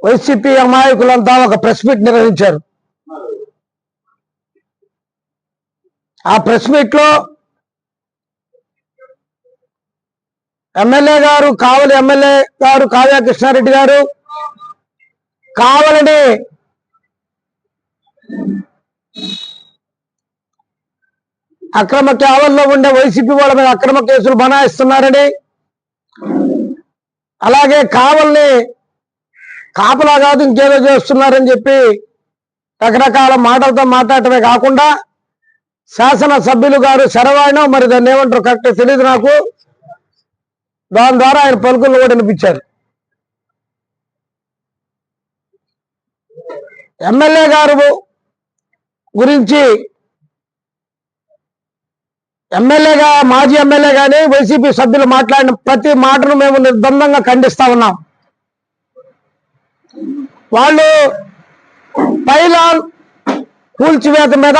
YCP అమాయకులంతా ఒక press meet నిర్వహించారు. ఆ ప్రెస్ మీట్లో ఎమ్మెల్యే గారు కావలి ఎమ్మెల్యే గారు కావ్య కృష్ణారెడ్డి గారు కావాలని అక్రమ కావల్లో ఉండే వైసీపీ వాళ్ళ మీద అక్రమ కేసులు బనాయిస్తున్నారని అలాగే కావల్ని కాపలా కాదు ఇంకేదో చేస్తున్నారని చెప్పి రకరకాల మాటలతో మాట్లాడటమే కాకుండా శాసన సభ్యులు గారు శరవాయనం మరి దాన్ని ఏమంటారు కరెక్ట్ తెలియదు నాకు. దాని ద్వారా ఆయన పలుకులు కూడా వినిపించారు. ఎమ్మెల్యే గారు గురించి ఎమ్మెల్యేగా మాజీ ఎమ్మెల్యే కానీ వైసీపీ సభ్యులు మాట్లాడిన ప్రతి మాటను మేము నిర్బంధంగా ఖండిస్తా ఉన్నాం. వాళ్ళు పైలాన్ కూల్చివేత మీద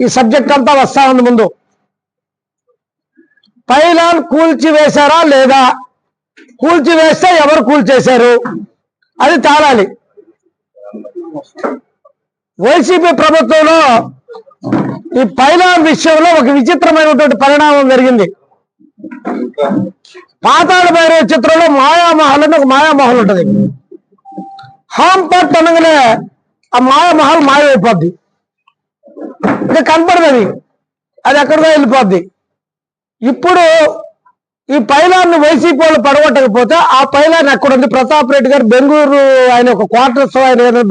ఈ సబ్జెక్ట్ అంతా వస్తా ఉంది ముందు. పైలాన్ కూల్చివేశారా లేదా? కూల్చివేస్తే ఎవరు కూల్చేశారు? అది తేలాలి వైసీపీ ప్రభుత్వంలో ఈ పైలాన్ విషయంలో ఒక విచిత్రమైనటువంటి పరిణామం జరిగింది. పాతాళ భైరవ చిత్రంలో మాయామహల్ అని ఒక మాయామహల్ ఉంటుంది. హాంపట్ అనగానే ఆ మాయామహల్ మాయమైపోద్ది. ఇక కనపడదు అది అది ఎక్కడికో వెళ్ళిపోద్ది. ఇప్పుడు ఈ పైలాన్ని వైసీపీ వాళ్ళు పడగొట్టకపోతే ఆ పైలాన్ ఎక్కడ ఉంది? ప్రతాప్ రెడ్డి గారు బెంగళూరు ఆయన ఒక క్వార్టర్స్ ఆయన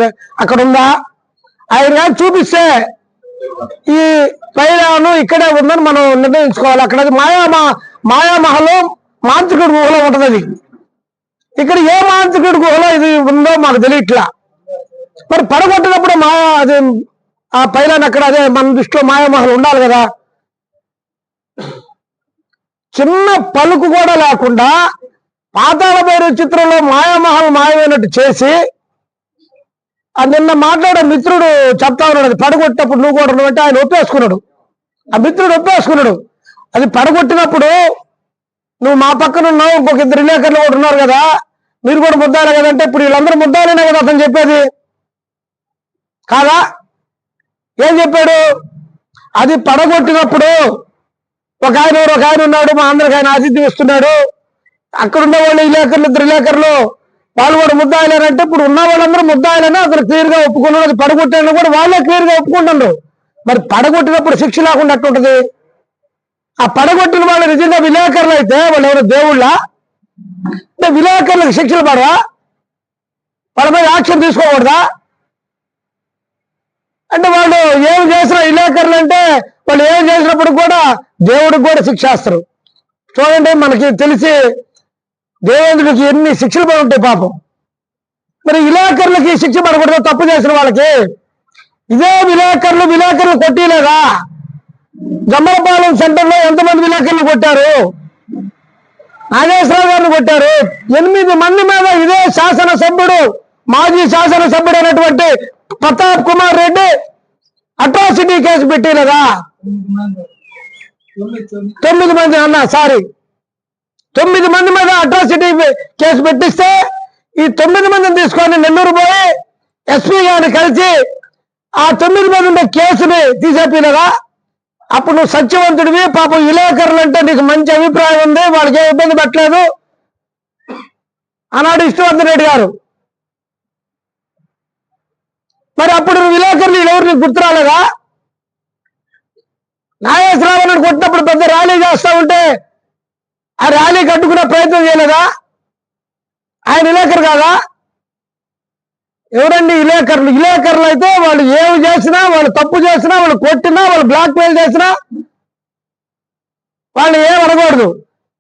అక్కడ ఉందా? ఆయన కానీ చూపిస్తే ఈ పైలాను ఇక్కడే ఉందని మనం నిర్ణయించుకోవాలి. అక్కడ అది మాయా మాయామహల్ మాంత్రికుడి గుహలో ఉంటది అది ఇక్కడ ఏ మాంత్రికుడి గుహ ఇది ఉందో మాకు తెలియట్లా. మరి పడగొట్టినప్పుడు మాయా అది ఆ పైలాన్ అక్కడ అదే మన దృష్టిలో మాయామహల్ ఉండాలి కదా. చిన్న పలుకు కూడా లేకుండా పాతాళ భైరవ చిత్రంలో మాయామహల్ మాయమైనట్టు చేసి ఆ నిన్న మాట్లాడే మిత్రుడు చెప్తా ఉన్నాడు అది పడగొట్టినప్పుడు నువ్వు కూడా ఉన్నావు అంటే ఆయన ఒప్పేసుకున్నాడు. ఆ మిత్రుడు ఒప్పేసుకున్నాడు. అది పడగొట్టినప్పుడు నువ్వు మా పక్కన ఉన్నావు ఇంకొక ఇద్దరు విలేకరులు కూడా ఉన్నారు కదా. మీరు కూడా ముద్దాలే కదంటే ఇప్పుడు వీళ్ళందరూ ముద్దాలేనే కదా అతను చెప్పేది? కాదా? ఏం చెప్పాడు? అది పడగొట్టినప్పుడు ఒక ఆయన ఒక ఆయన ఉన్నాడు మా అందరికి ఆయన ఆతిథ్యం ఇస్తున్నాడు. అక్కడున్న వాళ్ళు విలేకరులు ఇద్దరు విలేకరులు వాళ్ళు కూడా ముద్దాయలేరంటే ఇప్పుడు ఉన్న వాళ్ళందరూ ముద్దాయిలని అతను క్లియర్గా ఒప్పుకున్నారు అది పడగొట్టాను కూడా వాళ్ళే క్లియర్గా ఒప్పుకుంటున్నారు. మరి పడగొట్టినప్పుడు శిక్ష లేకుండా ఎట్టుంటది ఆ పడగొట్టిన వాళ్ళు నిజంగా విలేకరులు అయితే వాళ్ళు ఎవరు దేవుళ్ళ? అంటే విలేకరులకు శిక్షలు పడవా వాళ్ళ మీద యాక్షన్ తీసుకోకూడదా? అంటే వాళ్ళు ఏం చేసిన విలేకరులు అంటే వాళ్ళు ఏం చేసినప్పుడు కూడా దేవుడికి కూడా శిక్షేస్తారు చూడండి మనకి తెలిసి దేవేంద్రుడికి ఎన్ని శిక్షలు పడి ఉంటాయి పాపం. మరి విలేకరులకి శిక్ష పడకూడదు? తప్పు చేసిన వాళ్ళకి. ఇదే విలేకరులు విలేకరులు కొట్టిలేదా? గమ్మలపాలెం సెంటర్లో ఎంతమంది విలేకరులు కొట్టారు? నాగేశ్వరరావు గారిని కొట్టారు. ఎనిమిది మంది మీద ఇదే శాసనసభ్యుడు మాజీ శాసనసభ్యుడు అయినటువంటి ప్రతాప్ కుమార్ రెడ్డి అట్రాసిటీ కేసు పెట్టినదా తొమ్మిది మంది అన్న సారీ తొమ్మిది మంది మీద అట్రాసిటీ కేసు పెట్టిస్తే ఈ తొమ్మిది మందిని తీసుకొని నెల్లూరు పోయి ఎస్పీ గారిని కలిసి ఆ తొమ్మిది మంది ఉండే కేసుని తీసేపినదా అప్పుడు నువ్వు సత్యవంతుడివి పాపం విలేకరులు అంటే నీకు మంచి అభిప్రాయం ఉంది వాళ్ళకి ఏ ఇబ్బంది పెట్టలేదు. అన్నాడు విష్ణువర్ధన్ రెడ్డి గారు. మరి అప్పుడు నువ్వు విలేకరులు ఎవరు నీకు గుర్తురాలేదా నాగేశ్వరరావు కొట్టినప్పుడు పెద్ద ర్యాలీ చేస్తా ఉంటే ఆ ర్యాలీ కట్టుకునే ప్రయత్నం చేయలేదా? ఆయన విలేకరు కాదా? ఎవరండి విలేకరులు విలేకరులు అయితే వాళ్ళు ఏమి చేసినా వాళ్ళు తప్పు చేసినా వాళ్ళు కొట్టినా వాళ్ళు బ్లాక్ మెయిల్ చేసినా వాళ్ళు ఏం అనకూడదు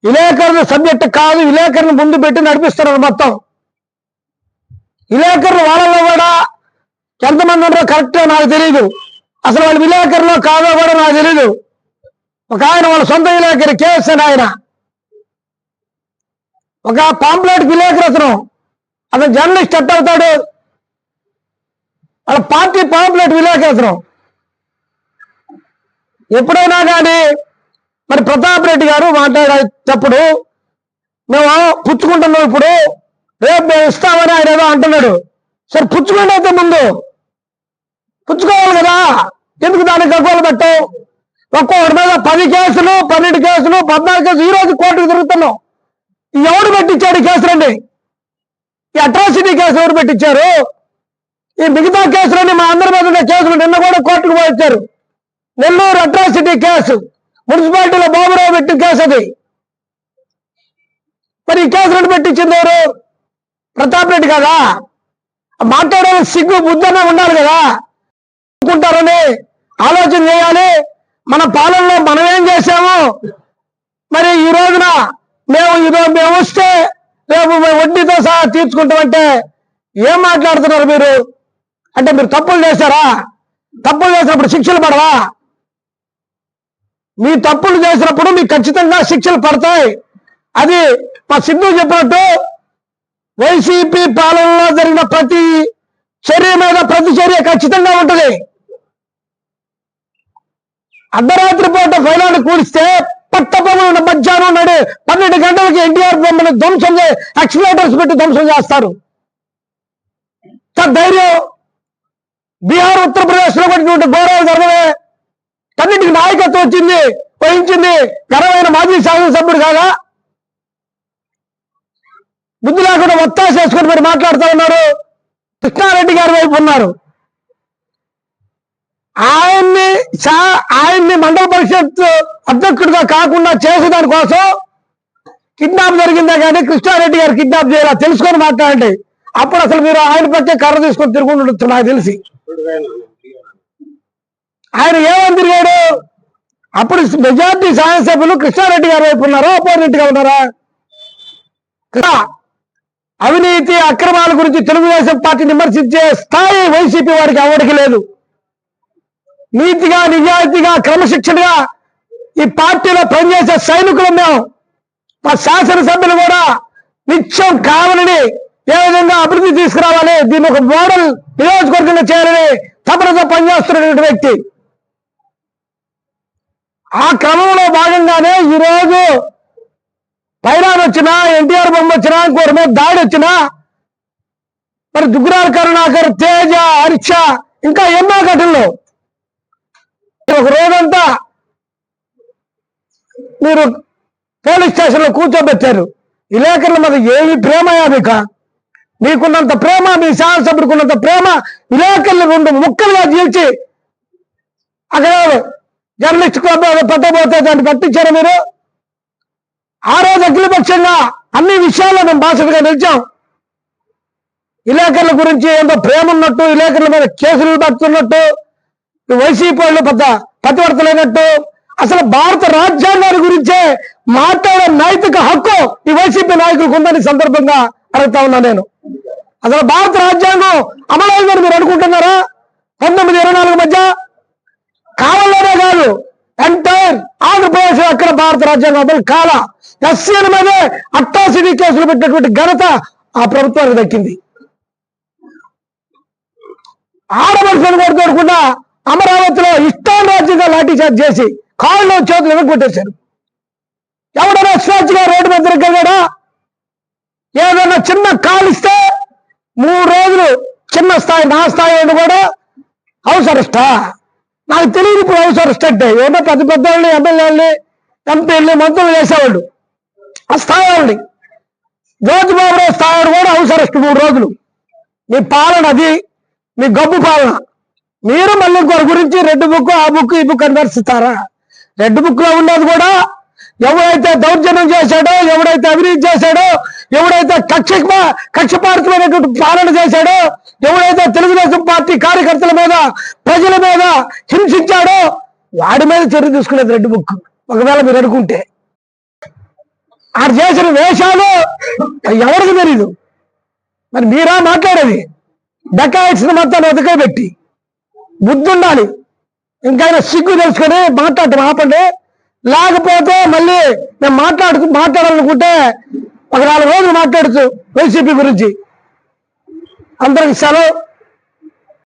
విలేకరుల సబ్జెక్ట్ కాదు విలేకరుని ముందు పెట్టి నడిపిస్తున్నారు మొత్తం. విలేకరులు వాళ్ళలో కూడా ఎంతమంది ఉన్నారో కరెక్ట్ నాకు తెలియదు అసలు వాళ్ళు విలేకరులో కాదో కూడా నాకు తెలియదు ఒక ఆయన వాళ్ళ సొంత విలేకరి కేఎస్ఎన్ ఆయన. ఒక పాంప్లెట్ విలేకరు అతను. అతను జర్నలిస్ట్ ఎట్ అవుతాడు. అలా పార్టీ పాంప్లెట్ విలేకరు ఎప్పుడైనా కానీ మరి ప్రతాప్ రెడ్డి గారు మాట్లాడేటప్పుడు మేము పుచ్చుకుంటున్నాం ఇప్పుడు రేపు మేము ఇస్తామని ఆయన ఏదో అంటున్నాడు. సరే పుచ్చుకోండి అయితే ముందు. పుచ్చుకోవాలి కదా. ఎందుకు దానికి గగ్గోలు పెట్టావు? ఒక్కొక్కటి మీద పది కేసులు పన్నెండు కేసులు పద్నాలుగు కేసులు ఈ రోజు కోర్టుకు తిరుగుతున్నాం. ఎవడు పెట్టించాడు ఈ కేసులన్నీ ఈ అట్రాసిటీ కేసు ఎవరు పెట్టించారు? ఈ మిగతా కేసులన్నీ మా అందరి మీద కేసులు నిన్న కూడా కోర్టుకు పోయించారు. నెల్లూరు అట్రాసిటీ కేసు మున్సిపాలిటీలో బాబురావు పెట్టిన కేసు అది. మరి ఈ కేసులను పెట్టించింది ఎవరు? ప్రతాప్ రెడ్డి కదా? మాట్లాడే సిగ్గు బుద్ధన ఉండాలి కదా? అనుకుంటారని ఆలోచన చేయాలి. మన పాలనలో మనం ఏం చేశాము? మరి ఈ రోజున మేము ఈరోజు మేము వస్తే రేపు వడ్డీతో సహా తీర్చుకుంటామంటే ఏం మాట్లాడుతున్నారు మీరు? అంటే మీరు తప్పులు చేశారా? తప్పులు చేసినప్పుడు శిక్షలు పడవా? మీ తప్పులు చేసినప్పుడు మీకు ఖచ్చితంగా శిక్షలు పడతాయి. అది మా సిద్ధు చెప్పినట్టు వైసీపీ పాలనలో జరిగిన ప్రతి చర్య మీద ప్రతి చర్య ఖచ్చితంగా ఉంటుంది. అర్ధరాత్రి పూట ఫైలాన్ని కూడిస్తే పట్టపగలు మధ్యాహ్నం నాడు పన్నెండు గంటలకి ఎన్టీఆర్ బొమ్మను ధ్వంసం ఎక్స్ప్లోటర్స్ పెట్టి ధ్వంసం చేస్తారు. ధైర్యం బీహార్ ఉత్తరప్రదేశ్లో పడినటువంటి ఘోరాలు జరగవే అన్నింటికి నాయకత్వం వచ్చింది వహించింది ఘనమైన మాజీ శాసనసభ్యుడు కాగా బుద్ధి లేకుండా ఒత్తాస చేసుకుని మీరు మాట్లాడుతూ ఉన్నారు. కృష్ణారెడ్డి గారి వైపు ఉన్నారు. ఆయన్ని ఆయన్ని మండల పరిషత్ అధ్యక్షుడిగా కాకుండా చేసేదాని కోసం కిడ్నాప్ జరిగిందే కానీ కృష్ణారెడ్డి గారు కిడ్నాప్ చేయాలా? తెలుసుకొని మాట్లాడండి. అప్పుడు అసలు మీరు ఆయన పట్టే కర్ర తీసుకొని తిరుగుండొచ్చు నాకు తెలిసి. ఆయన ఏమని తిరిగాడు? అప్పుడు మెజార్టీ శాసనసభ్యులు కృష్ణారెడ్డి గారి వైపు ఉన్నారా? అపోజిట్గా ఉన్నారా? అవినీతి అక్రమాల గురించి తెలుగుదేశం పార్టీ విమర్శించే స్థాయి వైసీపీ వారికి ఎవరికి లేదు. నీతిగా నిజాయితీగా క్రమశిక్షణగా ఈ పార్టీలో పనిచేసే సైనికులు మేము. మా శాసనసభ్యులు కూడా నిత్యం కావాలని ఏ విధంగా అభివృద్ధి తీసుకురావాలి? దీని ఒక మోడల్ నియోజకవర్గంలో చేయాలని తపనతో పనిచేస్తున్నటువంటి వ్యక్తి. ఆ క్రమంలో భాగంగానే ఈ రోజు పైరాన్ వచ్చినా ఎన్టీఆర్ బొమ్మ వచ్చినా ఇంకోటి మీద దాడి వచ్చినా మరి దుగ్గురాల కరుణాకర్ తేజ హరిష ఇంకా ఎన్నో ఘటనలు. ఒక రోజంతా మీరు పోలీస్ స్టేషన్లో కూర్చోబెట్టారు. విలేకరుల మీద ఏమి ప్రేమయా మీకు మీకున్నంత ప్రేమ మీ శాసనసభ్యుడికి ఉన్నంత ప్రేమ విలేకరులు రెండు ముక్కలుగా జీవించి అక్కడ జర్నలిస్ట్ క్లబ్ ఏదో పెట్టబోతే దాన్ని పట్టించారు మీరు? ఆ రోజు అఖిలపక్షంగా అన్ని విషయాల్లో మేము బాధ్యతగా నిలిచాం. విలేకరుల గురించి ఎంతో ప్రేమ ఉన్నట్టు విలేకరుల మీద కేసులు పడుతున్నట్టు వైసీపీ వాళ్ళు పెద్ద పతివర్తలైనట్టు అసలు భారత రాజ్యాంగాన్ని గురించే మాట్లాడే నైతిక హక్కు ఈ వైసీపీ నాయకులకు ఉందని సందర్భంగా అడుగుతా ఉన్నా నేను. అసలు భారత రాజ్యాంగం అమలైందని మీరు అనుకుంటున్నారా? పంతొమ్మిది ఇరవై నాలుగు మధ్య కావాలనే కాదు ఎంటైర్ ఆంధ్రప్రదేశ్ అక్కడ భారత రాజ్యాంగం అమలు కాల. ఎస్సీల మీదే అట్రాసిటీ కేసులు పెట్టినటువంటి ఘనత ఆ ప్రభుత్వానికి దక్కింది. ఆడమనుషులు కూడా తోడుకుండా అమరావతిలో ఇష్టారాజ్యంగా లాఠీ చార్జ్ చేసి కాళ్ళు చేతులు ఎగొట్టేశారు ఎవడైనా స్వేచ్ఛగా రోడ్డు మీద తిరగలడా ఏదైనా చిన్న కాలిస్తే మూడు రోజులు చిన్న స్థాయి నా స్థాయి కూడా హౌస్ అరెస్టా నాకు తెలియదు ఇప్పుడు హౌస్ అరెస్ట్ అంటే పెద్ద పెద్ద వాళ్ళని ఎమ్మెల్యేలని ఎంపీలని మంత్రులు చేసేవాళ్ళు. ఆ స్థాయి వాళ్ళని జ్యోతిబాబురావు స్థాయి కూడా హౌస్ అరెస్ట్ మూడు రోజులు. మీ పాలన అది. మీ గబ్బు పాలన. మీరు మళ్ళీ ఇంకొకరి గురించి రెడ్ బుక్ ఆ బుక్ ఈ బుక్ అని దర్శిస్తారా రెడ్ బుక్లో ఉండేది కూడా ఎవడైతే దౌర్జన్యం చేశాడో ఎవడైతే అభివృద్ధి చేశాడో ఎవడైతే కక్ష కక్షపారితమైనటువంటి పాలన చేశాడో ఎవడైతే తెలుగుదేశం పార్టీ కార్యకర్తల మీద ప్రజల మీద హింసించాడో వాడి మీద చర్య తీసుకునేది రెడ్ బుక్. ఒకవేళ మీరు అనుకుంటే. ఆడు చేసిన వేషాలు ఎవరికి తెలీదు. మరి మీరా మాట్లాడేది? డకాయిట్స్ మొత్తం వెతకబెట్టి బుద్ధి ఉండాలి. ఇంకైనా సిగ్గు తెలుసుకొని మాట్లాడటం ఆపండి. లేకపోతే మళ్ళీ నేను మాట్లాడుకు మాట్లాడాలనుకుంటే ఒక నాలుగు రోజులు మాట్లాడుతూ వైసీపీ గురించి. అందరికి సెలవు.